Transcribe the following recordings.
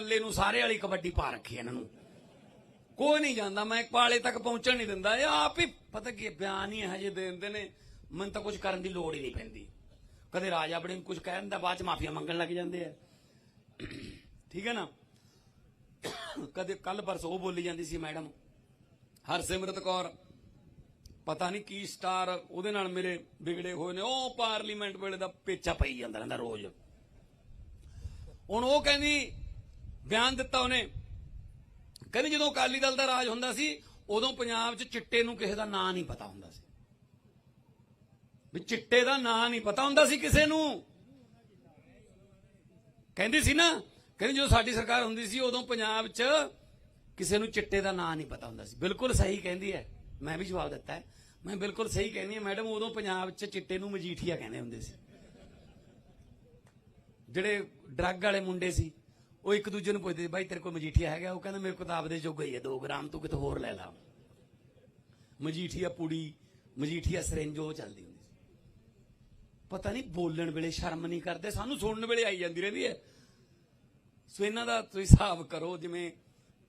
ਕੱਲੇ ਨੂੰ ਸਾਰੇ ਵਾਲੀ ਕਬੱਡੀ ਪਾ ਰੱਖੀ ਇਹਨਾਂ ਨੂੰ। ਕੋਈ ਨਹੀਂ ਜਾਂਦਾ, ਮੈਂ ਪਾਲੇ ਤੱਕ ਪਹੁੰਚਣ ਨਹੀਂ ਦਿੰਦਾ। ਇਹ ਆਪ ਹੀ ਪਤਾ ਕੀ ਬਿਆਨ ਹੀ ਹਜੇ ਦੇ ਦਿੰਦੇ ਨੇ। ਮੈਨੂੰ ਤਾਂ ਕੁਝ ਕਰਨ ਦੀ ਲੋੜ ਹੀ ਨਹੀਂ ਪੈਂਦੀ। ਕਦੇ ਰਾਜਾ ਬੜੇ ਕੁਝ ਕਹਿ ਦਿੰਦਾ ਬਾਅਦ ਚ ਮਾਫੀਆ ਮੰਗਣ ਲੱਗ ਜਾਂਦੇ ਆ। ਠੀਕ ਹੈ ਨਾ? ਕਦੇ ਕੱਲ ਪਰਸੋਂ ਉਹ ਬੋਲੀ ਜਾਂਦੀ ਸੀ ਮੈਡਮ, ਹਰਸਿਮਰਤ ਕੌਰ, ਪਤਾ ਨਹੀਂ ਕੀ ਸਟਾਰ ਉਹਦੇ ਨਾਲ ਮੇਰੇ ਵਿਗੜੇ ਹੋਏ ਨੇ। ਉਹ ਪਾਰਲੀਮੈਂਟ ਵੇਲੇ ਦਾ ਪੇਚਾ ਪਈ ਜਾਂਦਾ ਰਹਿੰਦਾ ਰੋਜ਼। ਹੁਣ ਉਹ ਕਹਿੰਦੀ ਬਿਆਨ ਦਿੱਤਾ ਉਹਨੇ। ਕਹਿੰਦੀ ਜਦੋਂ ਅਕਾਲੀ ਦਲ ਦਾ ਰਾਜ ਹੁੰਦਾ ਸੀ, ਉਦੋਂ ਪੰਜਾਬ 'ਚ ਚਿੱਟੇ ਨੂੰ ਕਿਸੇ ਦਾ ਨਾਂ ਨਹੀਂ ਪਤਾ ਹੁੰਦਾ ਸੀ। ਵੀ ਚਿੱਟੇ ਦਾ ਨਾਂ ਨਹੀਂ ਪਤਾ ਹੁੰਦਾ ਸੀ ਕਿਸੇ ਨੂੰ। ਕਹਿੰਦੀ ਸੀ ਨਾ, ਕਹਿੰਦੀ ਜਦੋਂ ਸਾਡੀ ਸਰਕਾਰ ਹੁੰਦੀ ਸੀ, ਉਦੋਂ ਪੰਜਾਬ 'ਚ ਕਿਸੇ ਨੂੰ ਚਿੱਟੇ ਦਾ ਨਾਂ ਨਹੀਂ ਪਤਾ ਹੁੰਦਾ ਸੀ। ਬਿਲਕੁਲ ਸਹੀ ਕਹਿੰਦੀ ਹੈ। ਮੈਂ ਵੀ ਜਵਾਬ ਦਿੱਤਾ ਹੈ। ਮੈਂ ਬਿਲਕੁਲ ਸਹੀ ਕਹਿੰਦੀ ਹਾਂ, ਮੈਡਮ, ਉਦੋਂ ਪੰਜਾਬ 'ਚ ਚਿੱਟੇ ਨੂੰ ਮਜੀਠੀਆ ਕਹਿੰਦੇ ਹੁੰਦੇ ਸੀ। ਜਿਹੜੇ ਡਰੱਗ ਵਾਲੇ ਮੁੰਡੇ ਸੀ ਉਹ ਇੱਕ ਦੂਜੇ ਨੂੰ ਪੁੱਛਦੇ, ਬਾਈ ਤੇਰੇ ਕੋਲ ਮਜੀਠੀਆ ਹੈਗਾ? ਉਹ ਕਹਿੰਦਾ, ਮੇਰੇ ਕੋਲ ਤਾਂ ਆਪਦੇ ਜੋਗਾ ਹੀ ਹੈ 2 ਗ੍ਰਾਮ, ਤੂੰ ਕਿਤੇ ਹੋਰ ਲੈ ਲਾ। ਮਜੀਠੀਆ ਪੁੜੀ, ਮਜੀਠੀਆ ਸਰੰਜ, ਉਹ ਚੱਲਦੀ ਹੁੰਦੀ ਸੀ। ਪਤਾ ਨਹੀਂ ਬੋਲਣ ਵੇਲੇ ਸ਼ਰਮ ਨਹੀਂ ਕਰਦੇ, ਸਾਨੂੰ ਸੁਣਨ ਵੇਲੇ ਆਈ ਜਾਂਦੀ ਰਹਿੰਦੀ ਹੈ। ਸੋ ਇਹਨਾਂ ਦਾ ਤੁਸੀਂ ਹਿਸਾਬ ਕਰੋ, ਜਿਵੇਂ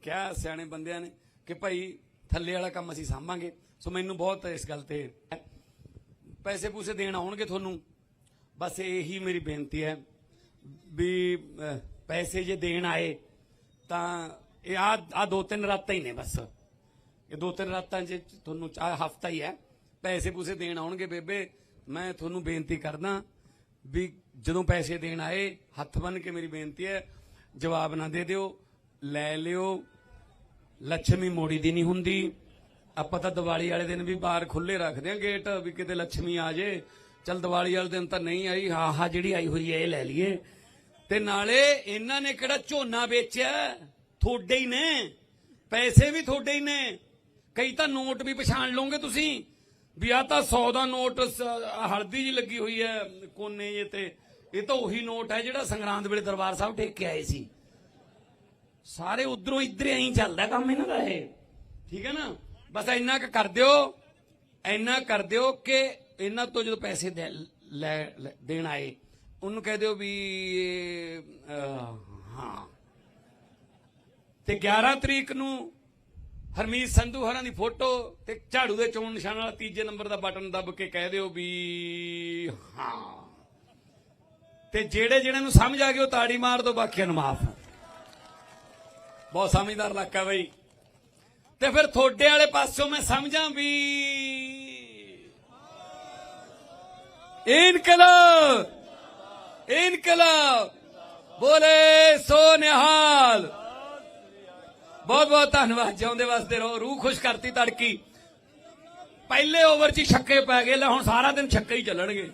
ਕਿਹਾ ਸਿਆਣੇ ਬੰਦਿਆਂ ਨੇ ਕਿ ਭਾਈ ਥੱਲੇ ਵਾਲਾ ਕੰਮ ਅਸੀਂ ਸਾਂਭਾਂਗੇ। ਸੋ ਮੈਨੂੰ ਬਹੁਤ ਇਸ ਗੱਲ ਤੇ ਪੈਸੇ ਪੂਸੇ ਦੇਣ ਆਉਣਗੇ ਤੁਹਾਨੂੰ। ਬਸ ਇਹੀ ਮੇਰੀ ਬੇਨਤੀ ਹੈ ਵੀ ਪੈਸੇ ਜੇ ਦੇਣ ਆਏ, ਤਾਂ ਇਹ ਆ ਆ ਦੋ ਤਿੰਨ ਰਾਤਾਂ ਹੀ ਨੇ ਬਸ। ਇਹ ਦੋ ਤਿੰਨ ਰਾਤਾਂ 'ਚ ਤੁਹਾਨੂੰ ਚਾਹ, ਹਫਤਾ ਹੀ ਹੈ। ਪੈਸੇ ਪੂਸੇ ਦੇਣ ਆਉਣਗੇ ਬੇਬੇ, ਮੈਂ ਤੁਹਾਨੂੰ ਬੇਨਤੀ ਕਰਦਾ ਵੀ ਜਦੋਂ ਪੈਸੇ ਦੇਣ ਆਏ, ਹੱਥ ਬੰਨ ਕੇ ਮੇਰੀ ਬੇਨਤੀ ਹੈ, ਜਵਾਬ ਨਾ ਦੇ ਦਿਓ, ਲੈ ਲਿਓ। ਲੱਛਮੀ ਮੋੜੀ ਦੀ ਨਹੀਂ ਹੁੰਦੀ। ਆਪਾਂ ਤਾਂ ਦੀਵਾਲੀ ਵਾਲੇ ਦਿਨ ਵੀ ਬਾਹਰ ਖੁੱਲੇ ਰੱਖਦੇ ਆ ਗੇਟ ਵੀ ਕਿਤੇ ਲੱਛਮੀ ਆ ਜੇ। ਚਲ ਦੀਵਾਲੀ ਵਾਲੇ ਦਿਨ ਤਾਂ ਨਹੀਂ ਆਈ ਹਾਂ ਹਾਂ ਜਿਹੜੀ ਆਈ ਹੋਈ ਹੈ, ਇਹ ਲੈ ਲਈਏ। ਤੇ ਨਾਲੇ ਇਹਨਾਂ ਨੇ ਕਿਹੜਾ ਝੋਨਾ ਵੇਚਿਆ? ਥੋੜੇ ਹੀ ਨੇ। ਪੈਸੇ ਵੀ ਥੋੜੇ ਹੀ ਨੇ। ਕਈ ਤਾਂ ਨੋਟ ਵੀ ਪਛਾਣ ਲਓਗੇ ਤੁਸੀਂ। ਵੀ ਆ ਤਾਂ 100 ਦਾ ਨੋਟ ਹਲਦੀ ਜੀ ਲੱਗੀ ਹੋਈ ਹੈ ਕੋਨੇ ਜੇ ਤੇ। ਇਹ ਤਾਂ ਉਹੀ ਨੋਟ ਹੈ ਜਿਹੜਾ ਸੰਗਰਾਂਦ ਵੇਲੇ ਦਰਬਾਰ ਸਾਹਿਬ ਟੇਕ ਕੇ ਆਏ ਸੀ। ਸਾਰੇ ਉਧਰੋਂ ਇੱਧਰ ਐਂ ਚੱਲਦਾ ਕੰਮ ਇਹਨਾਂ ਦਾ ਇਹ। ਠੀਕ ਹੈ ਨਾ? ਬਸ ਇੰਨਾ ਕੁ ਕਰ ਦਿਓ। ਇੰਨਾ ਕਰ ਦਿਓ ਕਿ ਇਹਨਾਂ ਤੋਂ ਜਦੋਂ ਪੈਸੇ ਲੈ- ਦੇਣ ਆਏ ਉਹਨੂੰ ਕਹਿ ਦਿਓ ਵੀ ਹਾਂ। ਤੇ 11 ਤਰੀਕ ਨੂੰ ਹਰਮੀਤ ਸੰਧੂ ਹਰਾਂ ਦੀ ਫੋਟੋ ਤੇ ਝਾੜੂ ਦੇ ਚੋਣ ਨਿਸ਼ਾਨ ਵਾਲਾ ਤੀਜੇ ਨੰਬਰ ਦਾ ਬਟਨ ਦੱਬ ਕੇ ਕਹਿ ਦਿਓ ਵੀ, ਹਾਂ। ਤੇ ਜਿਹੜੇ ਜਿਹੜੇ ਨੂੰ ਸਮਝ ਆ ਗਿਆ ਉਹ ਤਾੜੀ ਮਾਰ ਦੋ ਬਾਕੀਆਂ ਨੂੰ ਮਾਫ। ਬਹੁਤ ਸਮਝਦਾਰ ਇਲਾਕਾ ਬਈ। ਤੇ ਫਿਰ ਥੋੜੇ ਵਾਲੇ ਪਾਸੋਂ ਮੈਂ ਸਮਝਾਂ ਵੀ ਇਨਕਲਾਬ ਇਨਕਲਾਬ। ਬੋਲੇ ਸੋ ਨਿਹਾਲ ਬਹੁਤ ਬਹੁਤ ਧੰਨਵਾਦ, ਜਿਉਂਦੇ ਵਾਸਤੇ ਰਹੋ, ਰੂਹ ਖੁਸ਼ ਕਰਤੀ ਤੜਕੀ। ਪਹਿਲੇ ਓਵਰ 'ਚ ਛੱਕੇ ਪੈ ਗਏ, ਲੈ ਹੁਣ ਸਾਰਾ ਦਿਨ ਛੱਕੇ ਹੀ ਚੱਲਣਗੇ।